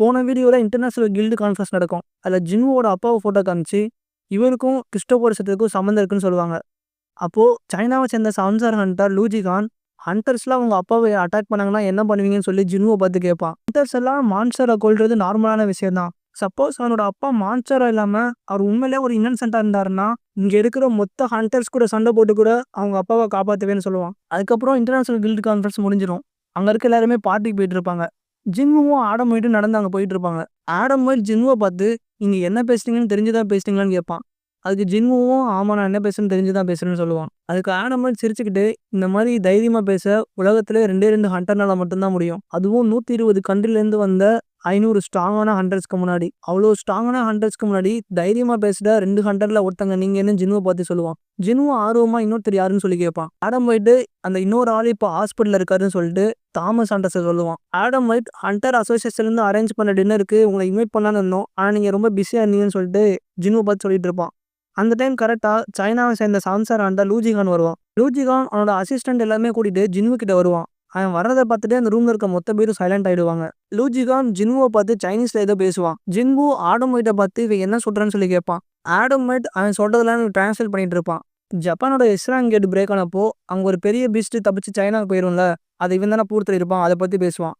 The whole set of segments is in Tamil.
போன வீடியோவில் இன்டர்நேஷனல் கில்டு கான்ஃபரன்ஸ் நடக்கும். அதில் ஜின்வோட அப்பாவை ஃபோட்டோ காமிச்சு இவருக்கும் கிறிஸ்டோபர் சத்துக்கும் சம்மந்தம் இருக்குன்னு சொல்லுவாங்க. அப்போது சைனாவை சேர்ந்த சவுன்சார் ஹண்டர் லூஜி கான் ஹண்டர்ஸ்லாம் அவங்க அப்பாவை அட்டாக் பண்ணாங்கன்னா என்ன பண்ணுவீங்கன்னு சொல்லி ஜின்வோ பார்த்து கேட்பான். ஹண்டர்ஸ் எல்லாம் மான்ஸ்டரை கொள்வது நார்மலான விஷயம் தான் சப்போஸ் அவனோட அப்பா மான்ஸ்டராக இல்லாமல் அவர் உண்மையிலே ஒரு இன்னசென்ட்டாக இருந்தாருன்னா இங்கே இருக்கிற மொத்த ஹண்டர்ஸ் கூட சண்டை போட்டு கூட அவங்க அப்பாவை காப்பாற்றுவேன்னு சொல்லுவான். அதுக்கப்புறம் இன்டர்நேஷனல் கில்டு கான்ஃபரன்ஸ் முடிஞ்சிடும் அங்கே இருக்க எல்லாருமே பார்ட்டிக்கு போயிட்டு இருப்பாங்க. ஜிம்முவும் ஆடம் போயிட்டு நடந்து அங்கே போயிட்டு இருப்பாங்க. ஆடம் போய் பார்த்து நீங்கள் என்ன பேசுறீங்கன்னு தெரிஞ்சுதான் பேசுறீங்களான்னு கேட்பான். அதுக்கு ஜின்முவும் ஆமா நான் என்ன பேசுறேன்னு தெரிஞ்சு தான் பேசுறேன்னு சொல்லுவான். அதுக்கு ஆடம் சிரிச்சுக்கிட்டு இந்த மாதிரி தைரியமாக பேச உலகத்திலே ரெண்டே ரெண்டு ஹண்டர்னால மட்டும்தான் முடியும். அதுவும் நூற்றி இருபது கண்ட்ரிலேருந்து வந்த ஐநூறு ஸ்ட்ராங்கான ஹண்ட்ரட்ஸ்க்கு முன்னாடி. அவ்வளோ ஸ்ட்ராங்கான ஹண்ட்ரட்ஸ்க்கு முன்னாடி தைரியமாக பேசுகிற ரெண்டு ஹண்ட்ரட்ல ஒருத்தங்க நீங்கள் என்ன ஜினுவை பார்த்து சொல்லுவான். ஜின்வும் ஆர்வமாக இன்னொருத்தர் யாருன்னு சொல்லி கேட்பான் ஆடம் போயிட்டு அந்த இன்னொரு ஆள் இப்போ ஹாஸ்பிட்டலில் இருக்காருன்னு சொல்லிட்டு தாமஸ் ஹண்டர்ஸை சொல்லுவான். ஆடம் ஒயிட் ஹண்டர் அசோசியேஷன்லேருந்து அரேஞ்ச் பண்ண டின்னருக்கு உங்களை இன்வைட் பண்ணலான்னு இருந்தோம். ஆனால் நீங்கள் ரொம்ப பிஸியாக இருந்தீங்கன்னு சொல்லிட்டு ஜினுவை பார்த்து சொல்லிட்டு இருப்பான். அந்த டைம் கரெக்டாக சைனாவை சேர்ந்த சாம்சார் ஆண்டா லூஜிகான் வருவான். லூஜிகான் அவனோட அசிஸ்டன்ட் எல்லாமே கூட்டிட்டு ஜின்வு கிட்ட வருவான். அவன் வர்றதை பார்த்துட்டு அந்த ரூம்ல இருக்க மொத்த பேரும் சைலண்ட் ஆயிடுவாங்க. லூஜிகான் ஜின்வோ பார்த்து சைனீஸ்ல ஏதோ பேசுவான். ஜின்வோ ஆடம் பார்த்து இவன் என்ன சொல்றான்னு சொல்லி கேட்பான். ஆடம் மைட் அவன் சொல்றதெல்லாம் டிரான்ஸ்லேட் பண்ணிட்டு இருப்பான். ஜப்பானோட இஸ்ராங் கேட் பிரேக் ஆனப்போ அங்கே ஒரு பெரிய பீஸ்ட் தப்பிச்சு சைனாவுக்கு போயிரும்ல அது இவன் தானே பூர்த்தி இருப்பான் அதை பற்றி பேசுவான்.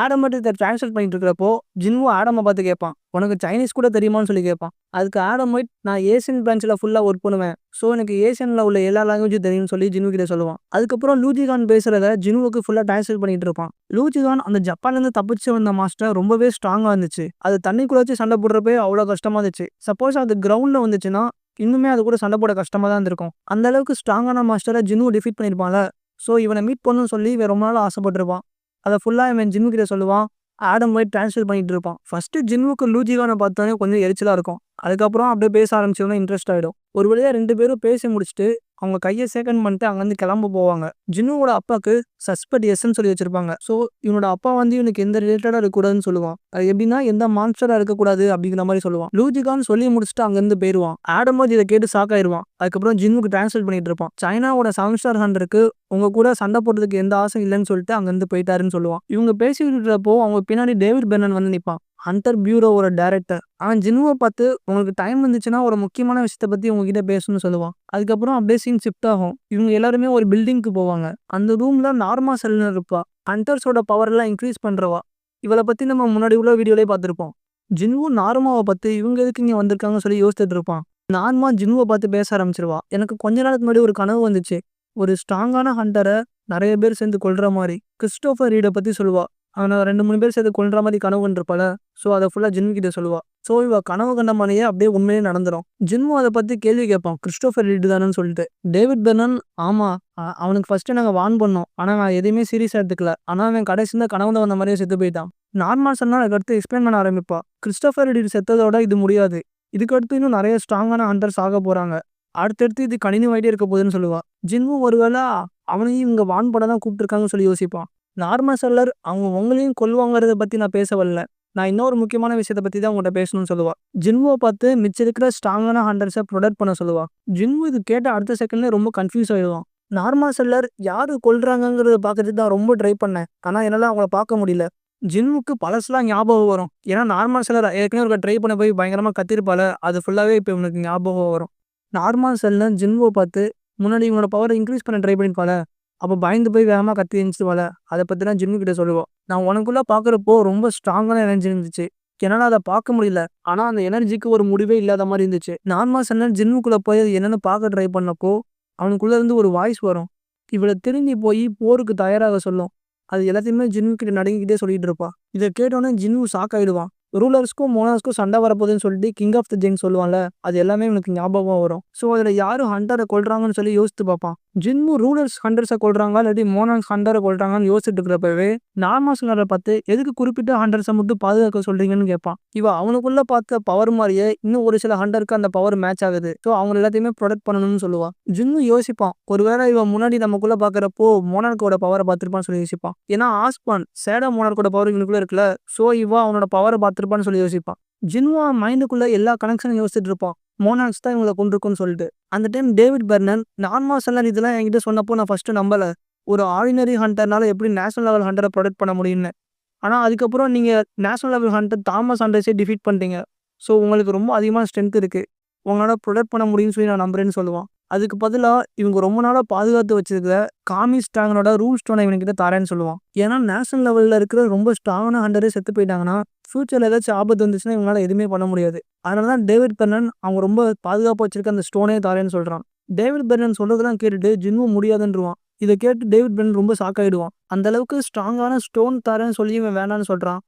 ஆடம் மட்டும் டிரான்ஸ்லேட் பண்ணிட்டு இருக்கிறப்போ ஜின்வு ஆடமை பார்த்து கேட்பான். உனக்கு சைனீஸ் கூட தெரியுமான்னு சொல்லி கேட்பான். அதுக்கு ஆடம் ஒயிட் நான் ஏசியன் பிரான்ச்சில் ஃபுல்லாக ஒர்க் பண்ணுவேன். ஸோ எனக்கு ஏசியனில் உள்ள எல்லா லாங்குவேஜும் தெரியும்னு சொல்லி ஜின்வு கிட்ட சொல்லுவான். அதுக்கப்புறம் லூஜிகான் பேசுறத ஜின்வுக்கு ஃபுல்லாக டிரான்ஸ்லேட் பண்ணிட்டு இருப்பான். லூஜிகான் அந்த ஜப்பான்லேருந்து தப்பிச்சு வந்த மாஸ்டர் ரொம்பவே ஸ்ட்ராங்காக இருந்துச்சு. அது தண்ணிக்குள்ள வச்சு சண்டை போடுறப்பே அவ்வளோ கஷ்டமாக இருந்துச்சு. சப்போஸ் அது கிரவுண்டில் வந்துச்சுன்னா இன்னுமே அது கூட சண்டை போட கஷ்டமாக தான் இருந்திருக்கும். அந்த அளவுக்கு ஸ்ட்ராங்கான மாஸ்டரை ஜின்வு டிஃபீட் பண்ணியிருப்பான்ல ஸோ இவனை மீட் பண்ணணும்னு சொல்லி இவன் ரொம்ப நாள் ஆசைப்பட்டிருப்பான். அதை ஃபுல்லாக இவன் ஜின்னு கிட்ட சொல்லுவான். ஆடம் போய் ட்ரான்ஸ்ஃபர் பண்ணிட்டு இருப்பான். ஃபர்ஸ்ட் ஜிம்முக்கு லூஜிகானை பார்த்தோன்னே கொஞ்சம் எரிச்சலாக இருக்கும். அதுக்கப்புறம் அப்படியே பேச ஆரம்பிச்சோன்னா இன்ட்ரெஸ்ட் ஆகிடும் ஒரு வழியாக ரெண்டு பேரும் பேசி முடிச்சுட்டு அவங்க கையை சேகன் பண்ணிட்டு அங்கேருந்து கிளம்ப போவாங்க. ஜின்னுவோட அப்பாவுக்கு சஸ்பெக்ட் எஸ்ன்னு சொல்லி வச்சிருப்பாங்க. ஸோ இவனோட அப்பா வந்து இவனுக்கு எந்த ரிலேட்டடாக இருக்கக்கூடாதுன்னு சொல்லுவான். அது எப்படின்னா எந்த மான்ஸ்டராக இருக்கக்கூடாது அப்படிங்கிற மாதிரி சொல்லுவான். லூஜிகான்னு சொல்லி முடிச்சுட்டு அங்கேருந்து போயிடுவான். ஆடமோது இதை கேட்டு ஷாக் ஆயிடுவான். அதுக்கப்புறம் ஜின்னுக்கு டிரான்ஸ்லேட் பண்ணிட்டு இருப்பான். சைனாவோட செவன் ஸ்டார் ஹண்டருக்கு உங்க கூட சண்டை போடுறதுக்கு எந்த ஆசை இல்லைன்னு சொல்லிட்டு அங்கேருந்து போயிட்டாருன்னு சொல்லுவான். இவங்க பேசிக்கிட்டு இருக்கப்போ அவங்க பின்னாடி டேவிட் பெர்னன் வந்து நிற்பான் ஹண்டர் பியூரோவோட டேரக்டர் அவன் ஜின்னுவை பார்த்து உங்களுக்கு டைம் இருந்துச்சுன்னா ஒரு முக்கியமான விஷயத்தை பற்றி உங்ககிட்ட பேசணும்னு சொல்லுவான். அதுக்கப்புறம் அப்படியே சீன் ஷிஃப்ட் ஆகும். இவங்க எல்லாருமே ஒரு பில்டிங்க்கு போவாங்க. அந்த ரூம்ல நார்மா செல்னு இருப்பா. ஹண்டர்ஸோட பவர் எல்லாம் இன்க்ரீஸ் பண்ணுறவா இவளை பற்றி நம்ம முன்னாடி உள்ள வீடியோலேயே பார்த்துருப்போம். ஜின்வும் நார்மாவை பார்த்து இவங்க எதுக்கு இங்கே வந்திருக்காங்கன்னு சொல்லி யோசிச்சுட்டு இருப்பான். நார்மா ஜின்வை பார்த்து பேச ஆரம்பிச்சிருவா. எனக்கு கொஞ்ச நாளுக்கு முன்னாடி ஒரு கனவு வந்துச்சு. ஒரு ஸ்ட்ராங்கான ஹண்டரை நிறைய பேர் சேர்ந்து கொள்கிற மாதிரி. கிறிஸ்டோஃபர் ரீடை பற்றி சொல்லுவா. அவனை ரெண்டு மூணு பேர் சேர்த்து கொள்ற மாதிரி கனவு கண்டிருப்பால ஸோ அதை ஃபுல்லாக ஜின்வு கிட்ட சொல்லுவா. ஸோ இவ கனவு கண்ட மாதிரியே அப்படியே உண்மையே நடந்துடும் ஜின்மு அதை பற்றி கேள்வி கேட்பான். கிறிஸ்டோஃபர் ரீடு தானேன்னு சொல்லிட்டு. டேவிட் பெர்னன் ஆமாம் அவனுக்கு ஃபஸ்ட்டு நாங்கள் வான் பண்ணோம். ஆனால் நான் எதையுமே சீரியஸாக எடுத்துக்கல. ஆனால் அவன் கடைசியில் கனவுல வந்த மாதிரியே செத்து போயிட்டான். நார்மல் சொன்னால் அதுக்கடுத்து எக்ஸ்பிளைன் பண்ண ஆரம்பிப்பா. கிறிஸ்டோஃபர் ரீடு செத்ததோட இது முடியாது. இதுக்கடுத்து இன்னும் நிறைய ஸ்ட்ராங்கான ஹண்டர்ஸ் ஆக போகிறாங்க அடுத்தடுத்து இது கணினி வாயிட்டே இருக்க போகுதுன்னு சொல்லுவா. ஜின்மு ஒருவேளை அவனையும் இவங்க வான் படம் தான் கூப்பிட்டுருக்காங்கன்னு சொல்லி யோசிப்பான். நார்மல் செல்லர் அவங்க உங்களையும் கொல்வாங்கிறத பற்றி நான் பேச வரல. நான் இன்னொரு முக்கியமான விஷயத்தை பற்றி தான் உங்கள்கிட்ட பேசணும்னு சொல்லுவா. ஜின்வோ பார்த்து மிச்சம் இருக்கிற ஸ்ட்ராங்கான ஹண்டர்ஸை ப்ரொடக்ட் பண்ண சொல்லுவா. ஜின்வோ இது கேட்ட அடுத்த செகண்ட்லேயே ரொம்ப கன்ஃபியூஸ் ஆகிடுவான் நார்மல் செல்லர் யார் கொள்றாங்கிறத பார்க்கறதுக்கு தான் ரொம்ப ட்ரை பண்ணேன். ஆனால் என்னால் அவங்கள பார்க்க முடியல. ஜின்வுக்கு பழசுலாம் ஞாபகம் வரும். ஏன்னா நார்மல் செல்லர் ஏற்கனவே ஒரு ட்ரை பண்ண போய் பயங்கரமாக கத்திருப்பால அது ஃபுல்லாகவே இப்போ இவனுக்கு ஞாபகம் வரும். நார்மல் செல்லர் ஜின்வோ பார்த்து முன்னாடி இவனோட பவரை இன்க்ரீஸ் பண்ண ட்ரை பண்ணிருப்பால அப்போ பயந்து போய் வேகமாக கத்தி இருந்துச்சுவால அதை பற்றி தான் ஜிம்மு கிட்ட சொல்லுவோம். நான் உனக்குள்ளே பார்க்குறப்போ ரொம்ப ஸ்ட்ராங்கான எனர்ஜி இருந்துச்சு. என்னால் அதை பார்க்க முடியல. ஆனால் அந்த எனர்ஜிக்கு ஒரு முடிவே இல்லாத மாதிரி இருந்துச்சு. நார்மல் சென்ன ஜிம்முக்குள்ளே போய் அது என்னென்னு பார்க்க ட்ரை பண்ணப்போ அவனுக்குள்ளே இருந்து ஒரு வாய்ஸ் வரும். இவளை திரும்பி போய் போருக்கு தயாராக சொல்லும். அது எல்லாத்தையுமே ஜிம்முக்கிட்ட நடங்கிக்கிட்டே நடுங்கிக்கிட்டே சொல்லிட்டு இருப்பா. இதை கேட்டோன்னே ஜின்னு ஷாக் ஆகிடுவான் ரூலர்ஸ்க்கும் மோனார்ஸ்க்கும் சண்டை வரப்போகுதுன்னு சொல்லிட்டு கிங் ஆஃப் த ஜெங் சொல்லுவான்ல அது எல்லாமே இவனுக்கு ஞாபகம் வரும். ஸோ அதில் யாரும் ஹண்டரை கொள்றாங்கன்னு சொல்லி யோசித்து பார்ப்பான். ஜின்மு ரூலர்ஸ் ஹண்டர்ஸை கொள்றாங்க இல்லாட்டி மோனன்ஸ் ஹண்டரை கொள்றாங்கன்னு யோசிச்சுட்டு இருக்கிறப்பவே நார்மாஸ்லரை பார்த்து எதுக்கு குறிப்பிட்ட ஹண்டர்ஸை மட்டும் பாதுகாக்க சொல்றீங்கன்னு கேட்பான். இவ அவனுக்குள்ள பார்த்த பவர் மாதிரியே இன்னும் ஒரு சில ஹண்டருக்கு அந்த பவர் மேட்ச் ஆகுது. ஸோ அவங்க எல்லாத்தையுமே ப்ரொடக்ட் பண்ணணும்னு சொல்லுவான் ஜின்னு யோசிப்பான். ஒருவேளை இவன் முன்னாடி நமக்குள்ள பார்க்குறப்போ மோனார்க்கோட பவரை பார்த்துருப்பான்னு சொல்லி யோசிப்பான். ஏன்னா ஆஸ்பான் சேடா மோனார்கோட பவர் இவனுக்குள்ள இருக்குல்ல ஸோ இவ அவனோட பவரை பார்த்துருப்பான்னு சொல்லி யோசிப்பான். ஜின்வா மைண்டுக்குள்ள எல்லா கனெக்ஷனும் யோசிச்சுட்டு இருப்பான். மோனான்ஸ் தான் இவங்களை கொண்டிருக்குன்னு சொல்லிட்டு அந்த time David Brennan Norma Selner இதெல்லாம் என்கிட்ட சொன்னப்போ நான் ஃபஸ்ட்டு நம்பல ஒரு ஆர்டினரி ஹண்டர்னால எப்படி நேஷனல் லெவல் ஹண்டரை ப்ரொடெக்ட் பண்ண முடியும்னு ஆனால் அதுக்கப்புறம் நீங்கள் நேஷனல் லெவல் ஹண்டர் தாமஸ் ஹண்டர்ஸே டிஃபீட் பண்ணிட்டீங்க. ஸோ உங்களுக்கு ரொம்ப அதிகமான ஸ்ட்ரென்த் இருக்குது உங்களால் ப்ரொடெக்ட் பண்ண முடியும்னு சொல்லி நான் நம்புறேன்னு சொல்லுவான். அதுக்கு பதிலாக இவங்க ரொம்ப நாளாக பாதுகாத்து வச்சிருக்கிற காமி ஸ்டாங்கனோட ரூல் ஸ்டோனை இவனுகிட்ட தரேன்னு சொல்லுவான். ஏன்னா நேஷனல் லெவலில் இருக்கிற ரொம்ப ஸ்ட்ராங்கான ஹண்டரே செத்து போயிட்டாங்கன்னா, ஃப்யூச்சரில் ஏதாச்சும் ஆபத்து வந்துச்சுன்னா இவங்களால எதுவுமே பண்ண முடியாது. அதனால தான் டேவிட் பெர்னன் அவங்க ரொம்ப பாதுகாப்பாக வச்சிருக்க அந்த ஸ்டோனே தரேன்னு சொல்கிறான் டேவிட் பெர்னன் சொல்கிறதெல்லாம் கேட்டுட்டு ஜின்மும் முடியாதுன்றுவான். இதை கேட்டு டேவிட் பெர்னன் ரொம்ப ஷாக் ஆயிடுவான். அந்த அளவுக்கு ஸ்ட்ராங்கான ஸ்டோன் தரேன்னு சொல்லி இவன் வேணான்னு சொல்கிறான்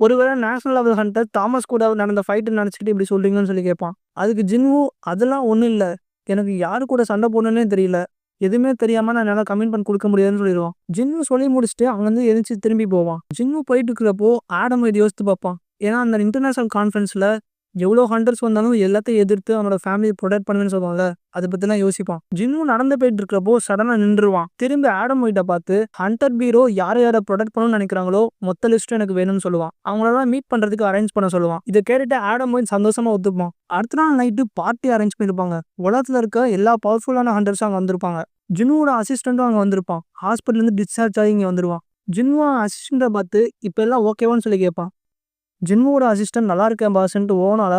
ஒருவேளை நேஷனல் லெவல் ஹண்டர் தாமஸ் கூட நடந்த ஃபைட்டு நினச்சிக்கிட்டு இப்படி சொல்கிறீங்கன்னு சொல்லி கேட்பான். அதுக்கு ஜின்வு அதெல்லாம் ஒன்றும் இல்லை எனக்கு யாரு கூட சண்டை போடணுன்னே தெரியல. எதுவுமே தெரியாம நான் என்னால பண்ணி கொடுக்க முடியாதுன்னு சொல்லிடுவான் ஜின்னு சொல்லி முடிச்சுட்டு அங்கேருந்து எரிச்சு திரும்பி போவான். ஜின்னு போயிட்டு இருக்கிறப்போ ஆடம் இது யோசித்து பார்ப்பான். ஏன்னா அந்த இன்டர்நேஷனல் கான்ஃபரன்ஸ்ல எவ்வளோ ஹண்டர்ஸ் வந்தாலும் எல்லாத்தையும் எதிர்த்து அவனோட ஃபேமிலியை ப்ரொடெக்ட் பண்ணுவேன்னு சொல்லுவான்ல. அதை பற்றிலாம் யோசிப்பான். ஜின்னு நடந்து போயிட்டு இருக்கிறப்போ சடனா நின்றுவான். திரும்பி ஆடம் ஒயிட்ட பார்த்து ஹண்டர் பீரோ யார யாரை ப்ரொடெக்ட் பண்ணணும்னு நினைக்கிறாங்களோ மொத்த லிஸ்ட்டும் எனக்கு வேணும்னு சொல்லுவான். அவங்களெல்லாம் மீட் பண்றதுக்கு அரேஞ்ச் பண்ண சொல்லுவான். இதை கேட்டுட்டு ஆடம் ஒயிட் சந்தோஷமா ஒத்துப்பான். அடுத்த நாள் நைட்டு பார்ட்டி அரேஞ்ச் பண்ணிருப்பாங்க. உலகத்துல இருக்க எல்லா பவர்ஃபுல்லான ஹண்டர்ஸும் அங்க வந்திருப்பாங்க. ஜின்னுவோட அசிஸ்டண்ட்டும் அங்க வந்திருப்பான். ஹாஸ்பிட்டல்லேருந்து டிஸ்சார்ஜ் ஆகி இங்க வந்துருவான். ஜின்வா அசிஸ்டன்ட்ட பார்த்து இப்ப எல்லாம் ஓகேவான்னு சொல்லி கேட்பான். ஜின்வூவோட அசிஸ்டன்ட் நல்லா இருக்கேன் பாஸ்ன்ட்டு ஓன அழ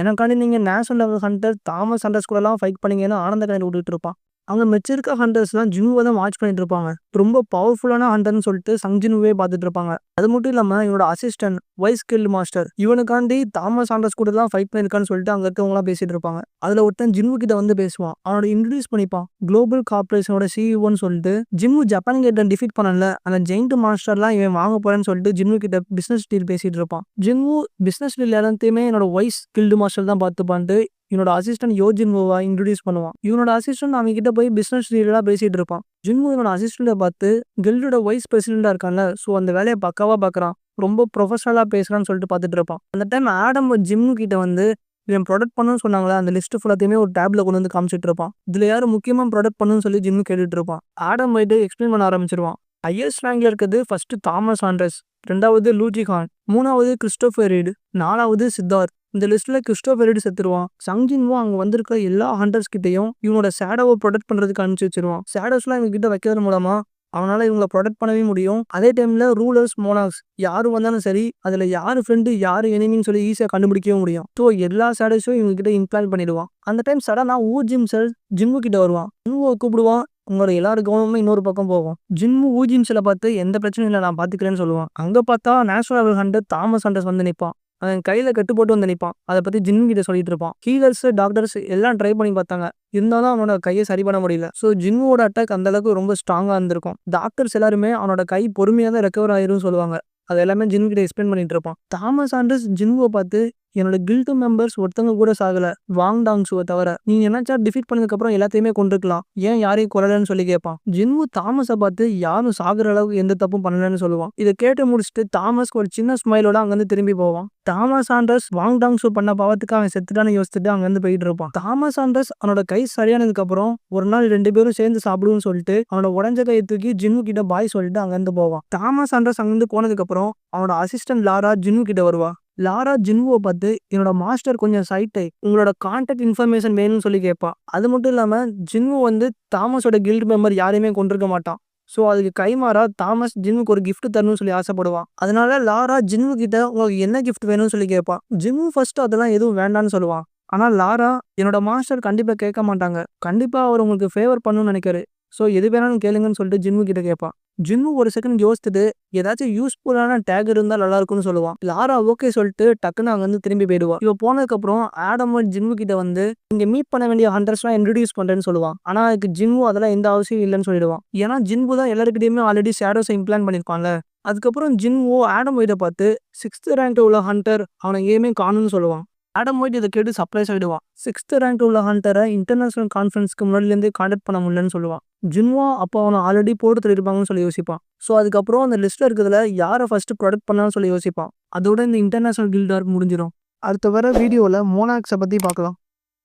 எனக்காண்டி நீங்கள் national level hunter Thomas hunters கூடலாம் ஃபைட் பண்ணீங்கன்னு ஆனந்த கண்ணீர் விட்டுட்டு இருப்பான். அவங்க மெச்சிருக்க இருக்க ஹண்டர்ஸ்லாம் ஜிம்முவை தான் வாட்ச் பண்ணிட்டு இருப்பாங்க. ரொம்ப பவர்ஃபுல்லான ஹண்டர்னு சொல்லிட்டு சங் பார்த்துட்டு இருப்பாங்க. அது மட்டும் இல்லாமல் இவனோட அசிஸ்டன்ட் வைஸ் கில்டு மாஸ்டர் இவனுக்காண்டி தாமஸ் ஹண்டர்ஸ் தான் ஃபைட் பண்ணியிருக்கான்னு சொல்லிட்டு அங்கே இருக்கவங்கலாம் பேசிட்டு இருப்பாங்க. அதுல ஒருத்தன் ஜிம்மு கிட்ட வந்து பேசுவான். அவனோட இன்ட்ரடியூஸ் பண்ணிப்பான். குளோபல் கார்ப்பரேஷனோட சிஇஓன்னு சொல்லிட்டு ஜிம்மு ஜப்பான் கேட்ட டிஃபீட் பண்ணல அந்த ஜெயிண்ட் மாஸ்டர்லாம் இவன் வாங்க போறேன்னு சொல்லிட்டு ஜிம்மு கிட்ட பிசினஸ் டீல் பேசிட்டு இருப்பான். ஜிம்மு பிசினஸ் டீல் எல்லாத்தையுமே என்னோட வைஸ் கில்டு மாஸ்டர் தான் பார்த்துப்பான்ட்டு இவனோட அசிஸ்டன்ட் யோ ஜின்முவா இன்ட்ரடியூஸ் பண்ணுவான். இவனோட அசிஸ்டன்ட் அவன் கிட்ட போய் பிசினஸ் டீல்லாம் பேசிட்டு இருப்பான். ஜின்மு இவனோட அசிஸ்டன்ட்ட பார்த்து கில்டோட வைஸ் பிரசிடென்ட்டா இருக்கான்ல ஸோ அந்த வேலையை பக்காவா பார்க்குறான். ரொம்ப ப்ரொஃபஷனலா பேசுறான்னு சொல்லிட்டு பார்த்துட்டு இருப்பான். அந்த டைம் ஆடம் ஜிம்மு கிட்ட வந்து இவன் ப்ரொடெக்ட் பண்ணணும்னு சொன்னாங்களே அந்த லிஸ்ட் ஃபுல்லாத்தையுமே ஒரு டேப்ல கொண்டு வந்து காமிச்சிட்டு இருப்பான். இதுல யாரும் முக்கியமா ப்ராடக்ட் பண்ணணும்னு சொல்லி ஜிம்மு கேட்டுட்டு இருப்பான். ஆடம் போயிட்டு எக்ஸ்பிளைன் பண்ண ஆரம்பிச்சிருவான். ஹையஸ்ட் ரேங்க்ல இருக்கிறது ஃபர்ஸ்ட் தாமஸ் ஆண்ட்ரஸ் ரெண்டாவது லூஜி கான், மூணாவது கிறிஸ்டோபர் ரீடு, நாலாவது சித்தார்த். இந்த லிஸ்ட்ல கிறிஸ்டோபர் ரீடு செத்துருவான். சங்ஜின்வோ அங்க வந்திருக்க எல்லா ஹண்டர்ஸ் கிட்டையும் இவனோட சேடோவை ப்ரொடெக்ட் பண்றதுக்கு அனுப்பிச்சு வச்சிருவான். ஷேடோஸ்லாம் இவங்க கிட்ட வைக்கிறது மூலமா அவனால இவங்களை ப்ரொடெக்ட் பண்ணவே முடியும். அதே டைம்ல ரூலர்ஸ், மோனாக்ஸ் யாரும் வந்தாலும் சரி அதுல யாரு ஃப்ரெண்டு யாரு எனிமின்னு சொல்லி ஈஸியா கண்டுபிடிக்கவும் முடியும். ஸோ எல்லா ஷேடோஸையும் இவங்க கிட்ட இம்ப்ளான்ட் பண்ணிடுவான். அந்த டைம் சடனா ஊ சார் ஜிம்மு கிட்ட வருவான். ஜின்வூவ கூப்பிடுவான். உங்களோட எல்லாரு கவனமும் இன்னொரு பக்கம் போகும். ஜிம்மு ஊ பார்த்து எந்த பிரச்சனையும் இல்லை நான் பார்த்துக்கிறேன்னு சொல்லுவான். அங்க பார்த்தா நேஷனல் ஹண்டர் தாமஸ் ஹண்டர்ஸ் வந்து நிற்பான் அவன் கையில கட்டு போட்டு வந்து நிற்பான் அதை பத்தி ஜின்வூ கிட்ட சொல்லிட்டு இருப்பான். ஹீலர்ஸ், டாக்டர்ஸ் எல்லாம் ட்ரை பண்ணி பார்த்தாங்க. இருந்தாலும் அவனோட கையை சரி பண்ண முடியல. ஸோ ஜின்வூவோட அட்டாக் அந்த அளவுக்கு ரொம்ப ஸ்ட்ராங்கா இருந்திருக்கும். டாக்டர்ஸ் எல்லாருமே அவனோட கை பொறுமையா தான் ரெக்கவர் ஆயிரும்னு சொல்லுவாங்க. அது எல்லாமே ஜின்வூ கிட்ட எக்ஸ்பிளைன் பண்ணிட்டு இருப்பான். தாமஸ் ஆண்டர்ஸ் ஜின்வூவ பார்த்து என்னோட கில்டு மெம்பர்ஸ் ஒருத்தவங்க கூட சாகல. வாங் டாங் ஷூவை தவிர. நீங்க நினைச்சா டிஃபீட் பண்ணதுக்கு அப்புறம் எல்லாத்தையுமே கொண்டிருக்கலாம் ஏன் யாரையும் கொல்லலன்னு சொல்லி கேட்பான். ஜின்வு தாமஸை பார்த்து யாரும் சாகுற அளவுக்கு எந்த தப்பும் பண்ணலன்னு சொல்லுவான். இதை கேட்டு முடிச்சுட்டு தாமஸ்க்கு ஒரு சின்ன ஸ்மைலோட அங்கிருந்து திரும்பி போவான். தாமஸ் ஆண்டர்ஸ் வாங் டாங் ஷூ பண்ண பாவத்துக்கு அவன் செத்துட்டான்னு யோசிச்சுட்டு அங்கிருந்து போயிட்டு இருப்பான். தாமஸ் ஆண்டர்ஸ் அவனோட கை சரியானதுக்கு அப்புறம் ஒரு நாள் ரெண்டு பேரும் சேர்ந்து சாப்பிடுவோம்னு சொல்லிட்டு அவனோட உடஞ்ச கையை தூக்கி ஜின்வூ கிட்ட பாய் சொல்லிட்டு அங்கிருந்து போவான். தாமஸ் ஆண்டர்ஸ் அங்கிருந்து போனதுக்கு அப்புறம் அவனோட அசிஸ்டன்ட் லாரா ஜின்வூ கிட்ட வருவா. லாரா ஜின்வோ பார்த்து என்னோட மாஸ்டர் கொஞ்சம் சைட்டை உங்களோட கான்டாக்ட் இன்ஃபர்மேஷன் வேணும்னு சொல்லி கேட்பா. அது மட்டும் இல்லாமல் ஜின்வோ வந்து தாமஸோட கில்ட் மெம்பர் யாரையுமே கொண்டிருக்க மாட்டான். ஸோ அதுக்கு கைமாறா தாமஸ் ஜிம்முக்கு ஒரு கிஃப்ட் தரணும்னு சொல்லி ஆசைப்படுவான். அதனால லாரா ஜிம்மு கிட்ட உங்களுக்கு என்ன கிஃப்ட் வேணும்னு சொல்லி கேட்பான் ஜிம்மு ஃபர்ஸ்ட் அதெல்லாம் எதுவும் வேண்டான்னு சொல்லுவான். ஆனால் லாரா என்னோட மாஸ்டர் கண்டிப்பாக கேட்க மாட்டாங்க. கண்டிப்பாக அவர் உங்களுக்கு ஃபேவர் பண்ணணும்னு நினைக்கிறாரு. ஸோ எது வேணாலும் கேளுங்கன்னு சொல்லிட்டு ஜிம்மு கிட்ட கேட்பான். ஜிம்மு ஒரு செகண்ட் யோசிச்சுட்டு ஏதாச்சும் யூஸ்ஃபுல்லான டேக் இருந்தால் நல்லா இருக்கும்னு சொல்லுவான். லாரா ஓகே சொல்லிட்டு டக்குன்னு அங்கேருந்து திரும்பி போயிடுவா. இவ போனதுக்கு அப்புறம் ஆடம் ஜின்வூ கிட்ட வந்து இங்க மீட் பண்ண வேண்டிய ஹண்டர்ஸ்லாம் இன்ட்ரடியூஸ் பண்றேன்னு சொல்லுவான். ஆனா அதுக்கு ஜிம்மு அதெல்லாம் எந்த அவசியம் இல்லைன்னு சொல்லிடுவான். ஏன்னா ஜிம்மு தான் எல்லார்கிட்டயுமே ஆல்ரெடி ஷேடோஸ இம்ப்ளான் பண்ணிருப்பான்ல. அதுக்கப்புறம் ஜின்வூ ஆடம் ஒயிட்ட பார்த்து சிக்ஸ்த் ரேங்க்ல உள்ள ஹண்டர் அவனை ஏமே காணும்னு சொல்லுவான். ஆடம் ஒயிட் இதை கேட்டு சர்ப்ரைஸ் ஆகிடுவான் சிக்ஸ்த் ரேங்க் உள்ள ஹண்டரை இன்டர்நேஷனல் கான்ஃபரன்ஸ்க்கு முன்னாடிலேருந்து கான்டாக்ட் பண்ண முடியலன்னு சொல்லுவான். ஜின்வா அப்போ அவனை ஆல்ரெடி போட்டு தள்ளிருப்பாங்கன்னு சொல்லி யோசிப்பான். ஸோ அதுக்கப்புறம் அந்த லிஸ்ட்டில் இருக்கிறதுல யாரை ஃபர்ஸ்ட் ப்ரொடெக்ட் பண்ணலாம்னு சொல்லி யோசிப்பான். அதோட இந்த இன்டர்நேஷனல் கில்டார் முடிஞ்சிடும் அடுத்த வர வீடியோவில் மோனாக்ஸை பற்றி பார்க்கலாம்.